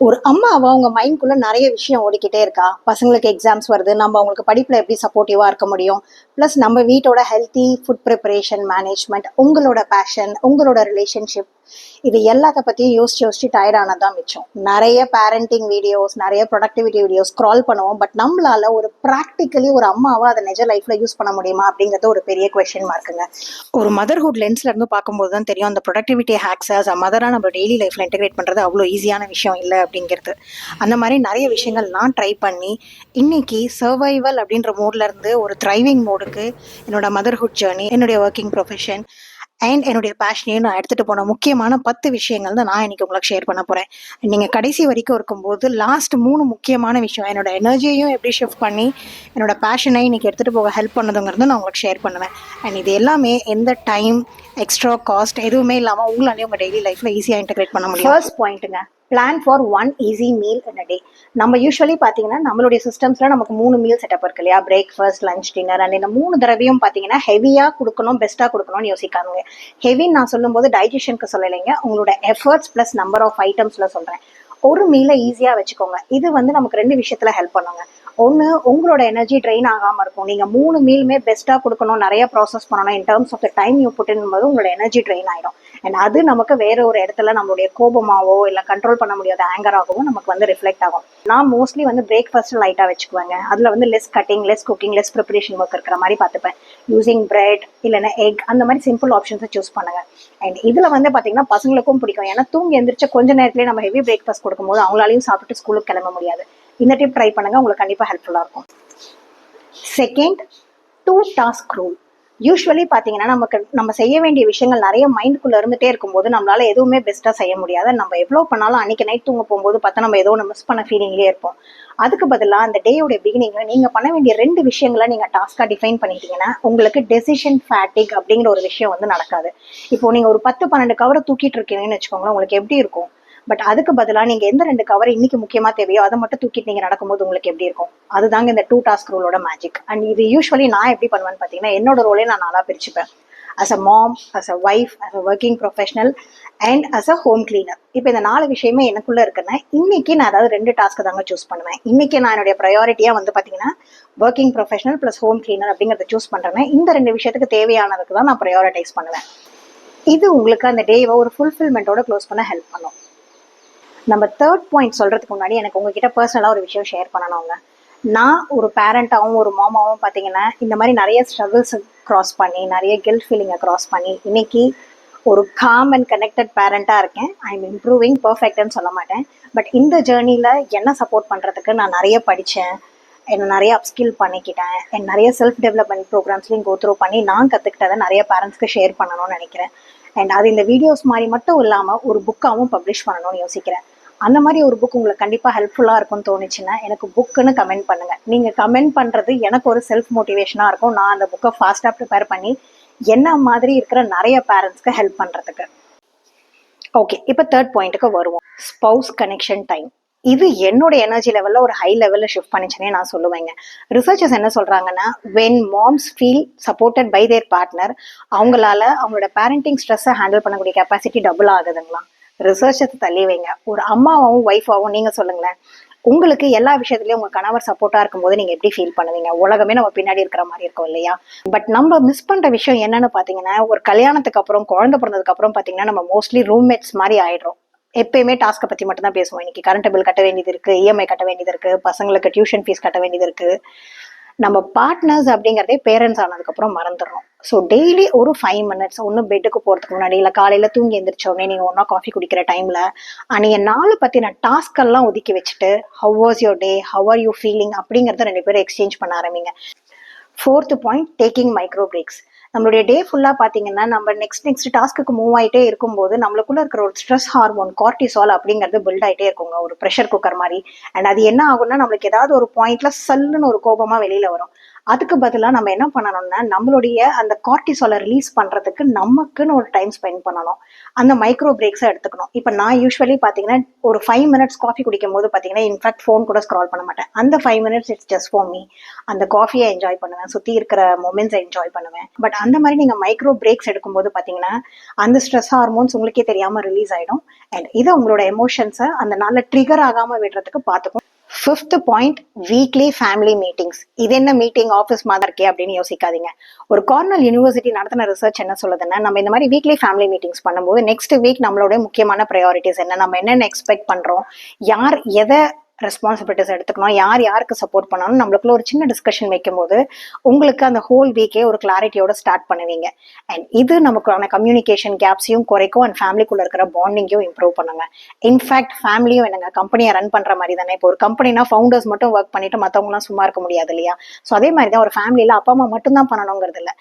ஒரு அம்மாவா அவங்க மைண்ட்குள்ள நிறைய விஷயம் ஓடிக்கிட்டே இருக்கா? பசங்களுக்கு எக்ஸாம்ஸ் வருது நம்ம அவங்களுக்கு படிப்புல எப்படி சப்போர்ட்டிவா இருக்க முடியும்? ப்ளஸ் நம்ம வீட்டோட ஹெல்த்தி ஃபுட் ப்ரிப்பரேஷன் மேனேஜ்மெண்ட் உங்களோட பேஷன் உங்களோட ரிலேஷன்ஷிப் இது எல்லாத்த பற்றியும் யோசிச்சு யோசிச்சு டயர்ட் ஆனதான் மிச்சம். நிறைய பேரண்டிங் வீடியோஸ் நிறைய ப்ரொடக்டிவிட்டி வீடியோஸ் ஸ்க்ரால் பண்ணுவோம். பட் நம்மளால ஒரு ப்ராக்டிக்கலி ஒரு அம்மாவை அதை நிஜ லைஃப்ல யூஸ் பண்ண முடியுமா அப்படிங்கிறது ஒரு பெரிய கொஸ்டின் மார்க்குங்க ஒரு மதர்ஹுட் லென்ஸ்ல இருந்து பார்க்கும்போது தான் தெரியும் அந்த ப்ரொடக்டிவிட்டி ஹேக்ஸ் அ மதரா நம்ம டெய்லி லைஃப்ல இன்டெகிரேட் பண்றது அவ்வளோ ஈஸியான விஷயம் இல்லை அப்படிங்கிறது. அந்த மாதிரி நிறைய விஷயங்கள் நான் ட்ரை பண்ணி இன்னைக்கு சர்வைவல் அப்படின்ற மோட்ல இருந்து ஒரு த்ரைவிங் மோடுக்கு என்னோட மதர்ஹுட் ஜேர்னி என்னுடைய ஒர்க்கிங் ப்ரொஃபஷன் அண்ட் என்னுடைய பேஷனையும் நான் எடுத்துகிட்டு போன முக்கியமான பத்து விஷயங்கள் தான் நான் இன்னைக்கு உங்களுக்கு ஷேர் பண்ண போகிறேன் நீங்கள் கடைசி வரைக்கும் இருக்கும்போது லாஸ்ட் மூணு முக்கியமான விஷயம் என்னோட எனர்ஜியையும் எப்படி ஷிஃப்ட் பண்ணி என்னோட பேஷனை இன்னைக்கு எடுத்துகிட்டு போக ஹெல்ப் பண்ணதுங்கிறது நான் உங்களுக்கு ஷேர் பண்ணுவேன். அண்ட் இது எல்லாமே எந்த டைம் எக்ஸ்ட்ரா காஸ்ட் எதுவுமே இல்லாமல் உங்களாலேயும் உங்கள் டெய்லி லைஃப்பில் ஈஸியாக இன்டெகிரேட் பண்ண முடியும். First பாயிண்ட்டுங்க plan for one easy meal in a day நம்ம யூஸ்வலி பார்த்தீங்கன்னா நம்மளுடைய சிஸ்டம்ஸில் நமக்கு மூணு மீல் செட்டப் இருக்கு இல்லையா? பிரேக்ஃபாஸ்ட் லஞ்ச் டின்னர் அண்ட் இந்த மூணு தடவையும் பார்த்தீங்கன்னா ஹெவியாக கொடுக்கணும் பெஸ்ட்டாக கொடுக்கணும்னு யோசிக்காங்க ஹெவின்னு நான் சொல்லும்போது டைஜஷனுக்கு சொல்லலைங்க. உங்களோட எஃபர்ட்ஸ் ப்ளஸ் நம்பர் ஆஃப் ஐட்டம்ஸில் சொல்கிறேன் ஒரு மீலை ஈஸியாக வச்சுக்கோங்க. இது வந்து நமக்கு ரெண்டு விஷயத்தில் ஹெல்ப் பண்ணுங்க. ஒன்று உங்களோட எனர்ஜி ட்ரெயின் ஆகாமல் இருக்கும். நீங்கள் மூணு மீலுமே பெஸ்ட்டாக கொடுக்கணும் நிறைய ப்ராசஸ் பண்ணணும். In terms of the time you புட்டுன்னு போது உங்களோட எனர்ஜி ட்ரெயின் ஆகிடும் அண்ட் அது நமக்கு வேற ஒரு இடத்துல நம்மளுடைய கோபமாவோ இல்லை கண்ட்ரோல் பண்ண முடியாத ஆங்கராகவோ நமக்கு வந்து ரிஃப்ளெக்ட் ஆகும். நான் மோஸ்ட்லி வந்து பிரேக்ஃபாஸ்ட் லைட்டாக வச்சுக்குவேங்க. அதில் வந்து less cutting less cooking less preparation work இருக்கிற மாதிரி பார்த்துப்பேன். யூஸிங் பிரெட் இல்லைன்னா எக் அந்த மாதிரி சிம்பிள் ஆப்ஷன்ஸை சூஸ் பண்ணுங்க. அண்ட் இதில் வந்து பார்த்தீங்கன்னா பசங்களுக்கும் பிடிக்கும். ஏன்னா தூங்கி எந்திரிச்ச கொஞ்ச நேரத்துலேயே நம்ம ஹெவி பிரேக்ஃபாஸ்ட் கொடுக்கும்போது அவங்களாலையும் சாப்பிட்டு ஸ்கூலுக்கு கிளம்ப முடியாது. இந்த டிப் ட்ரை பண்ணுங்க. உங்களுக்கு கண்டிப்பாக ஹெல்ப்ஃபுல்லாக இருக்கும். Second two task rule usually பார்த்தீங்கன்னா நமக்கு நம்ம செய்ய வேண்டிய விஷயங்கள் நிறைய மைண்டுக்குள்ளே இருந்துகிட்டே இருக்கும்போது நம்மளால் எதுவுமே பெஸ்ட்டாக செய்ய முடியாது. நம்ம எவ்வளோ பண்ணாலும் அன்னைக்கு நைட் தூங்க போகும்போது பார்த்தா நம்ம ஏதோ ஒன்று மிஸ் பண்ண ஃபீலிங்லேயே இருப்போம். அதுக்கு பதிலாக அந்த டேயோட பிகினிங்கில் நீங்கள் பண்ண வேண்டிய ரெண்டு விஷயங்களை நீங்கள் டாஸ்க்காக டிஃபைன் பண்ணிட்டீங்கன்னா உங்களுக்கு டெசிஷன் ஃபேட்டிக் அப்படிங்கிற ஒரு விஷயம் வந்து நடக்காது. இப்போ நீங்கள் ஒரு பத்து பன்னெண்டு கவரை தூக்கிட்டு இருக்கீங்கன்னு வச்சுக்கோங்களேன் உங்களுக்கு எப்படி இருக்கும்? பட் அதுக்கு பதிலாக நீங்கள் எந்த ரெண்டு கவர் இன்னைக்கு முக்கியமாக தேவையோ அதை மட்டும் தூக்கிட்டு நீங்கள் நடக்கும்போது உங்களுக்கு எப்படி இருக்கும்? அதுதாங்க இந்த டூ டாஸ்க் ரூலோட மேஜிக் அண்ட் இது யூஸ்வலி நான் எப்படி பண்ணுவேன்னு பார்த்தீங்கன்னா என்னோட ரோலே நான் நல்லா பிரிச்சுப்பேன். As a mom as a wife as a working professional and as a home cleaner இப்போ இந்த நாலு விஷயமே எனக்குள்ள இருக்குன்னா இன்னைக்கு நான் அதாவது ரெண்டு டாஸ்க்கு தாங்க சூஸ் பண்ணுவேன். இன்னைக்கு நான் என்னுடைய ப்ரையாரிட்டியாக வந்து பார்த்தீங்கன்னா working professional plus home cleaner அப்படிங்கிறத சூஸ் பண்ணுறேன்னா இந்த ரெண்டு விஷயத்துக்கு தேவையானதுக்கு தான் நான் ப்ரையாரிட்டைஸ் பண்ணுவேன். இது உங்களுக்கு அந்த டேவை ஒரு ஃபுல்ஃபில்மெண்ட்டோட க்ளோஸ் பண்ண ஹெல்ப் பண்ணும். நம்ம தேர்ட் பாயிண்ட் சொல்கிறதுக்கு முன்னாடி எனக்கு உங்ககிட்ட பர்சனலாக ஒரு விஷயம் ஷேர் பண்ணணுங்க. நான் ஒரு பேரண்ட்டாகவும் ஒரு மாமாவும் பார்த்தீங்கன்னா இந்த மாதிரி நிறைய ஸ்ட்ரகிள்ஸ் க்ராஸ் பண்ணி நிறைய கில்ட் ஃபீலிங்கை க்ராஸ் பண்ணி இன்னைக்கு ஒரு காம் அண்ட் கனெக்டட் பேரண்ட்டாக இருக்கேன். ஐ எம் இம்ப்ரூவிங் பர்ஃபெக்ட்னு சொல்ல மாட்டேன். பட் இந்த ஜேர்னியில் என்ன சப்போர்ட் பண்ணுறதுக்கு நான் நிறைய படித்தேன் என்னை நிறைய அப்ஸ்கில் பண்ணிக்கிட்டேன். என் நிறைய செல்ஃப் டெவலப்மெண்ட் ப்ரோக்ராம்ஸ்லையும் கோத்ரூ பண்ணி நான் கற்றுக்கிட்டதை நிறைய பேரண்ட்ஸ்க்கு ஷேர் பண்ணணும்னு நினைக்கிறேன். அண்ட் அது இந்த வீடியோஸ் மாதிரி மட்டும் இல்லாமல் ஒரு புக்காகவும் பப்ளிஷ் பண்ணணும்னு யோசிக்கிறேன். அந்த மாதிரி ஒரு புக் உங்களுக்கு கண்டிப்பாக ஹெல்ப்ஃபுல்லாக இருக்கும்னு தோணுச்சுன்னா எனக்கு புக்குன்னு கமெண்ட் பண்ணுங்கள் நீங்கள் கமெண்ட் பண்ணுறது எனக்கு ஒரு செல்ஃப் மோட்டிவேஷனாக இருக்கும். நான் அந்த புக்கை ஃபாஸ்ட்டாக ப்ரிப்பேர் பண்ணி என்ன மாதிரி இருக்கிற நிறைய பேரண்ட்ஸ்க்கு ஹெல்ப் பண்ணுறதுக்கு ஓகே இப்போ தேர்ட் பாயிண்ட்டுக்கு வருவோம். ஸ்பவுஸ் கனெக்ஷன் டைம் இது என்னோட எனர்ஜி லெவலில் ஒரு ஹை லெவலில் ஷிஃப்ட் பண்ணிச்சுனே நான் சொல்லுவேங்க. ரிசர்ச்சர்ஸ் என்ன சொல்கிறாங்கன்னா when moms feel supported by their partner அவங்களால அவங்களோட பேரண்டிங் ஸ்ட்ரெஸ்ஸை ஹேண்டில் பண்ணக்கூடிய கெப்பாசிட்டி டபுள் ஆகுதுங்களா ரிசர்ச்சத்தை தள்ளி வைங்க. ஒரு அம்மாவும் ஒய்ஃபாகவும் நீங்கள் சொல்லுங்களேன். உங்களுக்கு எல்லா விஷயத்துலயும் உங்க கணவர் சப்போர்ட்டா இருக்கும்போது நீங்க எப்படி ஃபீல் பண்ணுவீங்க? உலகமே நம்ம பின்னாடி இருக்கிற மாதிரி இருக்கும் இல்லையா? பட் நம்ம மிஸ் பண்ற விஷயம் என்னன்னு பாத்தீங்கன்னா ஒரு கல்யாணத்துக்கு அப்புறம் குழந்தை பிறந்ததுக்கு அப்புறம் பாத்தீங்கன்னா நம்ம மோஸ்ட்லி ரூம்மேட்ஸ் மாதிரி ஆயிடுறோம். எப்பயுமே டாஸ்க்கை பற்றி மட்டும் தான் பேசுவோம். இன்னைக்கு கரண்ட் பில் கட்ட வேண்டியது இருக்குது இஎம்ஐ கட்ட வேண்டியது இருக்குது பசங்களுக்கு டியூஷன் ஃபீஸ் கட்ட வேண்டியது இருக்குது நம்ம பார்ட்னர்ஸ் அப்படிங்கிறதே பேரண்ட்ஸ் ஆனதுக்கப்புறம் மறந்துடுறோம். ஸோ டெய்லி ஒரு ஃபைவ் மினிட்ஸ் ஒன்று பெட்டுக்கு போகிறதுக்கு முன்னாடி இல்லை காலையில் தூங்கி எந்திரிச்ச நீங்கள் ஒன்றா காஃபி குடிக்கிற டைமில் அன்றைய நாள் பற்றின டாஸ்கெல்லாம் ஒதுக்கி வச்சுட்டு how was your day how are you feeling அப்படிங்கிறத ரெண்டு பேரும் எக்ஸ்சேஞ்ச் பண்ண ஆரம்பிங்க. Fourth point taking micro breaks நம்மளுடைய டே ஃபுல்லாக பார்த்தீங்கன்னா நம்ம நெக்ஸ்ட் நெக்ஸ்ட் டாஸ்க்கு மூவ் ஆகிட்டே இருக்கும்போது நம்மளுக்குள்ள இருக்கிற ஒரு ஸ்ட்ரெஸ் ஹார்மோன் கார்டிசால் அப்படிங்கிறது பில்ட் ஆகிட்டே இருக்குங்க. ஒரு ப்ரெஷர் குக்கர் மாதிரி. அண்ட் அது என்ன ஆகும்னா நம்மளுக்கு ஏதாவது ஒரு பாயிண்ட்ல சல்லுன்னு ஒரு கோபமாக வெளியில வரும். அதுக்கு பதிலாக நம்ம என்ன பண்ணணும்னா நம்மளுடைய அந்த கார்டிசாலை ரிலீஸ் பண்ணுறதுக்கு நமக்குன்னு ஒரு டைம் ஸ்பெண்ட் பண்ணணும். அந்த மைக்ரோ பிரேக்ஸை எடுத்துக்கணும். இப்போ நான் யூஸ்வலி பார்த்தீங்கன்னா ஒரு ஃபைவ் மினிட்ஸ் காஃபி குடிக்கும் போது பார்த்தீங்கன்னா இன்ஃபேக்ட் ஃபோன் கூட ஸ்க்ரால் பண்ண மாட்டேன். அந்த five minutes it's just for me அந்த காஃபியை என்ஜாய் பண்ணுவேன். சுற்றி இருக்கிற மூமெண்ட்ஸை என்ஜாய் பண்ணுவேன். பட் அந்த மாதிரி நீங்கள் மைக்ரோ பிரேக்ஸ் எடுக்கும்போது பார்த்தீங்கன்னா அந்த ஸ்ட்ரெஸ் ஹார்மோன்ஸ் உங்களுக்கே தெரியாமல் ரிலீஸ் ஆகிடும் அண்ட் இதை உங்களோட எமோஷன்ஸை அந்த நாளில் ட்ரிகர் ஆகாமல் விடுறதுக்கு பார்த்துக்கும் fifth point weekly family meetings இது என்ன மீட்டிங் ஆஃபீஸ் மாதிரி இருக்கே அப்படின்னு யோசிக்காதீங்க. ஒரு கார்னல் யூனிவர்சிட்டி நடத்தின ரிசர்ச் என்ன சொல்லுதுன்னா நம்ம இந்த மாதிரி வீக்லி ஃபேமிலி மீட்டிங்ஸ் பண்ணும்போது நெக்ஸ்ட் வீக் நம்மளோட முக்கியமான ப்ரையாரிட்டிஸ் என்ன? நம்ம என்னென்ன எக்ஸ்பெக்ட் பண்ணுறோம் யார் எதை ரெஸ்பான்சிபிலிட்டிஸ் எடுத்துக்கணும். யார் யாருக்கு சப்போர்ட் பண்ணணும் நம்மளுக்குள்ள ஒரு சின்ன டிஸ்கஷன் வைக்கும்போது உங்களுக்கு அந்த ஹோல் வீக்கே ஒரு கிளாரிட்டியோட ஸ்டார்ட் பண்ணுவீங்க. அண்ட் இது நமக்கான கம்யூனிகேஷன் கேப்ஸையும் குறைக்கும் அண்ட் ஃபேமிலிக்குள்ள இருக்கிற பாண்டிங்கையும் இம்ப்ரூவ் பண்ணுங்க. இன்ஃபேக்ட் ஃபேமிலியும் என்னங்க கம்பெனியை ரன் பண்ற மாதிரி தானே? இப்போ ஒரு கம்பெனினா ஃபவுண்டர்ஸ் மட்டும் ஒர்க் பண்ணிட்டு மற்றவங்களாம் சும்மா இருக்க முடியாது இல்லையா? ஸோ அதே மாதிரி தான் ஒரு ஃபேமிலியில் அப்பா அம்மா மட்டும்தான் பண்ணணுங்கிறது இல்லை.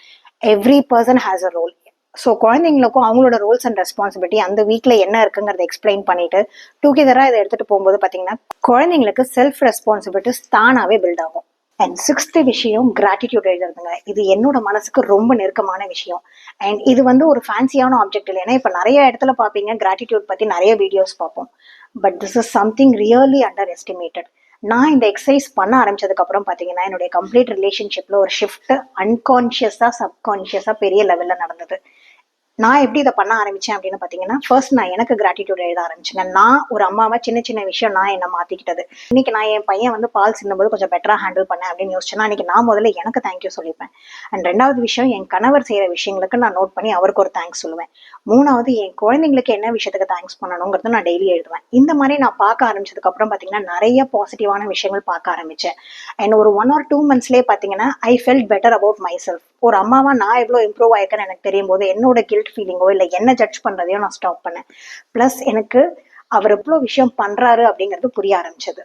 Every person has a role so குழந்தைங்களுக்கும் அவங்களோட ரோல்ஸ் அண்ட் ரெஸ்பான்சிபிலிட்டி அந்த வீக்கில் என்ன இருக்குங்கிறத எக்ஸ்பிளைன் பண்ணிட்டு டுகெதராக இதை எடுத்துட்டு போகும்போது பார்த்தீங்கன்னா குழந்தைங்களுக்கு செல்ஃப் ரெஸ்பான்சிபிலிட்டிஸ் தானாகவே பில்ட் ஆகும். அண்ட் சிக்ஸ்த்து விஷயம் கிராட்டிடியூட் எழுதுறதுங்க. இது என்னோட மனசுக்கு ரொம்ப நெருக்கமான விஷயம். அண்ட் இது வந்து ஒரு ஃபேன்சியான ஆப்ஜெக்ட் இல்லை. ஏன்னா இப்போ நிறைய இடத்துல பார்ப்பீங்க கிராட்டிடியூட் பற்றி நிறைய வீடியோஸ் பார்ப்போம் but this is something really underestimated நான் இந்த எக்ஸசைஸ் பண்ண ஆரம்பிச்சதுக்கு அப்புறம் பார்த்தீங்கன்னா என்னுடைய கம்ப்ளீட் ரிலேஷன்ஷிப்பில் ஒரு ஷிஃப்ட் அன்கான்ஷியஸாக சப்கான்ஷியஸாக பெரிய லெவலில் நடந்தது. நான் எப்படி இதை பண்ண ஆரம்பிச்சேன் அப்படின்னு பார்த்தீங்கன்னா ஃபர்ஸ்ட் நான் எனக்கு கிராட்டிடியூட் எழுத ஆரம்பிச்சேங்க நான் ஒரு அம்மாவை சின்ன சின்ன விஷயம் நான் என்ன மாத்திக்கிட்டது. இன்னைக்கு நான் என் பையன் வந்து பால் சின்னும்போது கொஞ்சம் பெட்டரா ஹேண்டில் பண்ணேன் அப்படின்னு யோசிச்சேன்னா இன்னைக்கு நான் முதல்ல எனக்கு தேங்க்யூ சொல்லிப்பேன். அண்ட் ரெண்டாவது விஷயம் என் கணவர் செய்யற விஷயங்களுக்கு நான் நோட் பண்ணி அவருக்கு ஒரு தேங்க்ஸ் சொல்லுவேன். மூணாவது என் குழந்தைங்களுக்கு என்ன விஷயத்துக்கு தேங்க்ஸ் பண்ணணுங்கிறத நான் டெய்லி எழுதுவேன். இந்த மாதிரி நான் பார்க்க ஆரம்பிச்சதுக்கு அப்புறம் பார்த்தீங்கன்னா நிறைய பாசிட்டிவான விஷயங்கள் பார்க்க ஆரம்பிச்சேன். அண்ட் ஒரு ஒன் ஆர் டூ மந்த்ஸ்லேயே பார்த்தீங்கன்னா I felt better about myself ஒரு அம்மாவா நான் எவ்வளோ இம்ப்ரூவ் ஆயிருக்கேன்னு எனக்கு தெரியும் போது என்னோட கில்ட் ஃபீலிங்கோ இல்லை என்ன ஜட்ஜ் பண்ணுறதையோ நான் ஸ்டாப் பண்ணேன். ப்ளஸ் எனக்கு அவர் எவ்வளோ விஷயம் பண்றாரு அப்படிங்கிறது புரிய ஆரம்பிச்சது.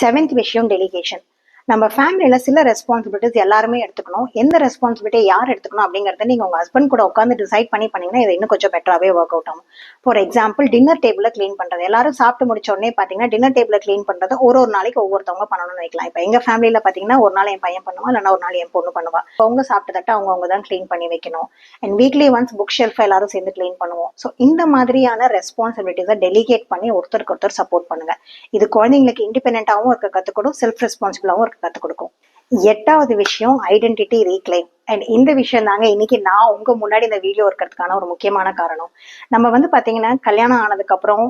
செவன்த் விஷயம் டெலிகேஷன் நம்ம ஃபேமிலியில சில ரெஸ்பான்சிபிலிட்டிஸ் எல்லாருமே எடுத்துக்கணும். எந்த ரெஸ்பான்சிபிலிட்டி யார் எடுத்துக்கணும் அப்படிங்கறத நீங்க உங்க ஹஸ்பண்ட் கூட உட்காந்து டிசைட் பண்ணி பண்ணீங்கன்னா இது இன்னும் கொஞ்சம் பெட்டராகவே ஒர்க் அவுட் ஆகும். ஃபார் எக்ஸாம்பிள் டின்னர் டேபிள க்ளீன் பண்றது. எல்லாரும் சாப்பிட்டு முடிச்ச உடனே பாத்தீங்கன்னா டின்னர் டேபிள க்ளீன் பண்றது ஒரு ஒரு நாளைக்கு ஒவ்வொருத்தவங்க பண்ணணும்னு வைக்கலாம். இப்போ எங்க ஃபேமிலியில பாத்தீங்கன்னா ஒரு நாள் என் பையன் பண்ணுவா இல்லைன்னா ஒரு நாள் என் பொண்ணு பண்ணுவா. அவங்க சாப்பிட்டதட்ட அவங்க அவங்க தான் க்ளீன் பண்ணி வைக்கணும். And weekly once book shelf எல்லாரும் சேர்ந்து க்ளீன் பண்ணுவோம். ஸோ இந்த மாதிரியான ரெஸ்பான்சிபிலிட்டிஸை டெலிகேட் பண்ணி ஒருத்தருக்கு ஒருத்தர் சப்போர்ட் பண்ணுங்க. இது குழந்தைங்களுக்கு இண்டிபெண்டாகவும் இருக்க கற்றுக் செல்ஃப் ரெஸ்பான்சிபிளாகவும் இருக்க கற்றுக் கொடுக்கும். எட்டாவது விஷயம் ஐடென்டிட்டி ரீக்ளைம் அண்ட் இந்த விஷயம் தாங்க இன்னைக்கு நான் உங்க முன்னாடி இந்த வீடியோ இருக்கிறதுக்கான ஒரு முக்கியமான காரணம். நம்ம வந்து பாத்தீங்கன்னா கல்யாணம் ஆனதுக்கு அப்புறம்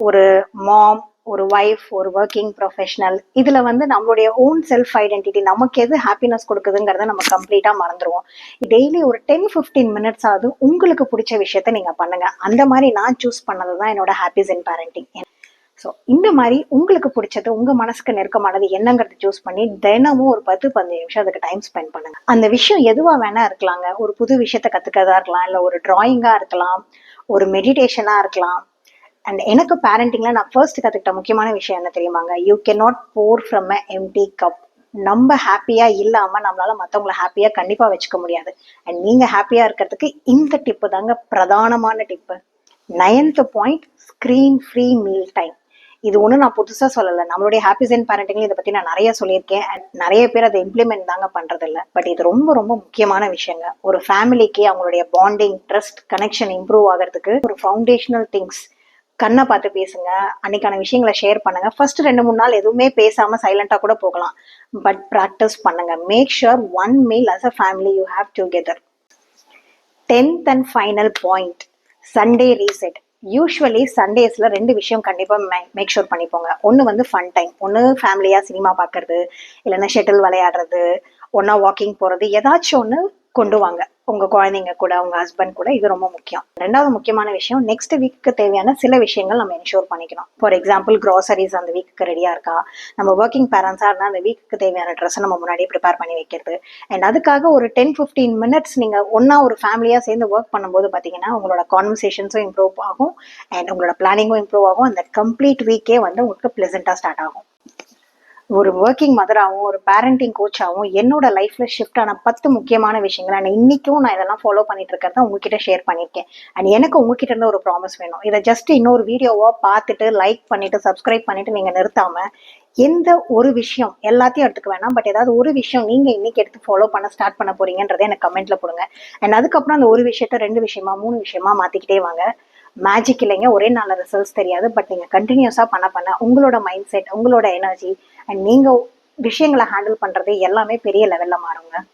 ஒரு மாம் ஒரு ஒய்ஃப் ஒரு ஒர்க்கிங் ப்ரொஃபஷனல் இதுல வந்து நம்மளுடைய ஓன் செல்ஃப் ஐடென்டிட்டி நமக்கு எது ஹாப்பினஸ் கொடுக்குதுங்கிறத நம்ம கம்ப்ளீட்டா மறந்துடுவோம் டெய்லி ஒரு டென் ஃபிஃப்டீன் மினிட்ஸ் ஆகுது உங்களுக்கு பிடிச்ச விஷயத்த நீங்க பண்ணுங்க. அந்த மாதிரி நான் சூஸ் பண்ணது தான் என்னோட ஹாப்பிஸ் இன் பேரண்டிங் ஸோ இந்த மாதிரி உங்களுக்கு பிடிச்சது உங்க மனசுக்கு நெருக்கமானது என்னங்கிறத சூஸ் பண்ணி தினமும் ஒரு பத்து பதினஞ்சு நிமிஷம் அதுக்கு டைம் ஸ்பெண்ட் பண்ணுங்க. அந்த விஷயம் எதுவா வேணா இருக்கலாங்க. ஒரு புது விஷயத்த கத்துக்கிறதா இருக்கலாம் இல்லை ஒரு டிராயிங்கா இருக்கலாம் ஒரு மெடிடேஷனா இருக்கலாம். அண்ட் எனக்கு பேரண்டிங்ல நான் ஃபர்ஸ்ட் கத்துக்கிட்ட முக்கியமான விஷயம் என்ன தெரியுமாங்க? You can not pour from a empty cup நம்ம ஹாப்பியா இல்லாம நம்மளால மத்தவங்கள ஹாப்பியா கண்டிப்பா வச்சுக்க முடியாது. அண்ட் நீங்க ஹாப்பியா இருக்கிறதுக்கு இந்த டிப்பு தாங்க பிரதானமான tip ninth point screen free meal time இது ஒன்றும் நான் புதுசாக சொல்லலை. நம்மளுடைய ஹாப்பிஸ் அண்ட் பேரண்டிங் இதை பற்றி நான் நிறைய சொல்லியிருக்கேன். நிறைய பேர் அதை இம்ப்ளிமெண்ட் தாங்க பண்ணுறதில்ல பட் இது ரொம்ப ரொம்ப முக்கியமான விஷயங்க. ஒரு ஃபேமிலிக்கு அவங்களுடைய பாண்டிங் ட்ரஸ்ட் கனெக்ஷன் இம்ப்ரூவ் ஆகிறதுக்கு ஒரு ஃபவுண்டேஷனல் திங்ஸ் கண்ணை பார்த்து பேசுங்க. அன்னைக்கான விஷயங்களை ஷேர் பண்ணுங்க. ஃபர்ஸ்ட் ரெண்டு மூணு நாள் எதுவுமே பேசாம சைலண்டா கூட போகலாம். பட் ப்ராக்டிஸ் பண்ணுங்க. Make sure one meal as a family you have together tenth and final point Sunday reset usually சண்டேஸில் ரெண்டு விஷயம் கண்டிப்பா மேக் ஷூர் பண்ணிப்போங்க. ஒன்று வந்து ஃபன் டைம் ஒன்று ஃபேமிலியா சினிமா பார்க்குறது இல்லைன்னா ஷட்டில் விளையாடுறது ஒன்றா வாக்கிங் போறது ஏதாச்சும் ஒன்று கொண்டு வாங்க. உங்க குழந்தைங்க கூட உங்க ஹஸ்பண்ட் கூட இது ரொம்ப முக்கியம். ரெண்டாவது முக்கியமான விஷயம் நெக்ஸ்ட் வீக்கு தேவையான சில விஷயங்கள் நம்ம என்ஷூர் பண்ணிக்கணும். ஃபார் எக்ஸாம்பிள் க்ராசரிஸ் அந்த வீக்கு ரெடியா இருக்கா? நம்ம ஒர்க்கிங் பேரண்ட்ஸா இருந்தால் அந்த வீக்குக்கு தேவையான ட்ரெஸ் நம்ம முன்னாடியே ப்ரிப்பேர் பண்ணி வைக்கிறது. அண்ட் அதுக்காக ஒரு டென் ஃபிஃப்டீன் மினிட்ஸ் நீங்க ஒன்னா ஒரு ஃபேமிலியா சேர்ந்து ஒர்க் பண்ணும்போது பாத்தீங்கன்னா உங்களோட கான்வர்சேஷன்ஸும் இம்ப்ரூவ் ஆகும். அண்ட் உங்களோட பிளானிங்கும் இம்ப்ரூவ் ஆகும். அந்த கம்ப்ளீட் வீக்கே வந்து உங்களுக்கு பிளசண்டா ஸ்டார்ட் ஆகும். ஒரு ஒர்க்கிங் மதராகவும் ஒரு பேரண்டிங் கோச்சாகவும் என்னோட லைஃப்ல ஷிஃப்ட் ஆன பத்து முக்கியமான விஷயங்கள் நான் இன்னைக்கும் நான் இதெல்லாம் ஃபாலோ பண்ணிட்டு இருக்கிறத உங்ககிட்ட ஷேர் பண்ணியிருக்கேன். அண்ட் எனக்கு உங்ககிட்ட இருந்து ஒரு ப்ராமிஸ் வேணும். இதை ஜஸ்ட் இன்னொரு வீடியோவா பார்த்துட்டு லைக் பண்ணிட்டு சப்ஸ்கிரைப் பண்ணிட்டு நீங்க நிறுத்தாம எந்த ஒரு விஷயம் எல்லாத்தையும் எடுத்துக்க வேணாம். பட் ஏதாவது ஒரு விஷயம் நீங்க இன்னைக்கு எடுத்து ஃபாலோ பண்ண ஸ்டார்ட் பண்ண போறீங்கன்றதை எனக்கு கமெண்ட்ல போடுங்க. அண்ட் அதுக்கப்புறம் அந்த ஒரு விஷயத்த ரெண்டு விஷயமா மூணு விஷயமா மாத்திக்கிட்டே வாங்க. மேஜிக் இல்லைங்க ஒரே நாள் ரிசல்ட்ஸ் தெரியாது. பட் நீங்கள் கண்டினியூஸாக பண்ண பண்ண உங்களோட மைண்ட் செட் உங்களோட எனர்ஜி அண்ட் நீங்க விஷயங்களை ஹேண்டில் பண்றது எல்லாமே பெரிய லெவல்ல மாறுங்க.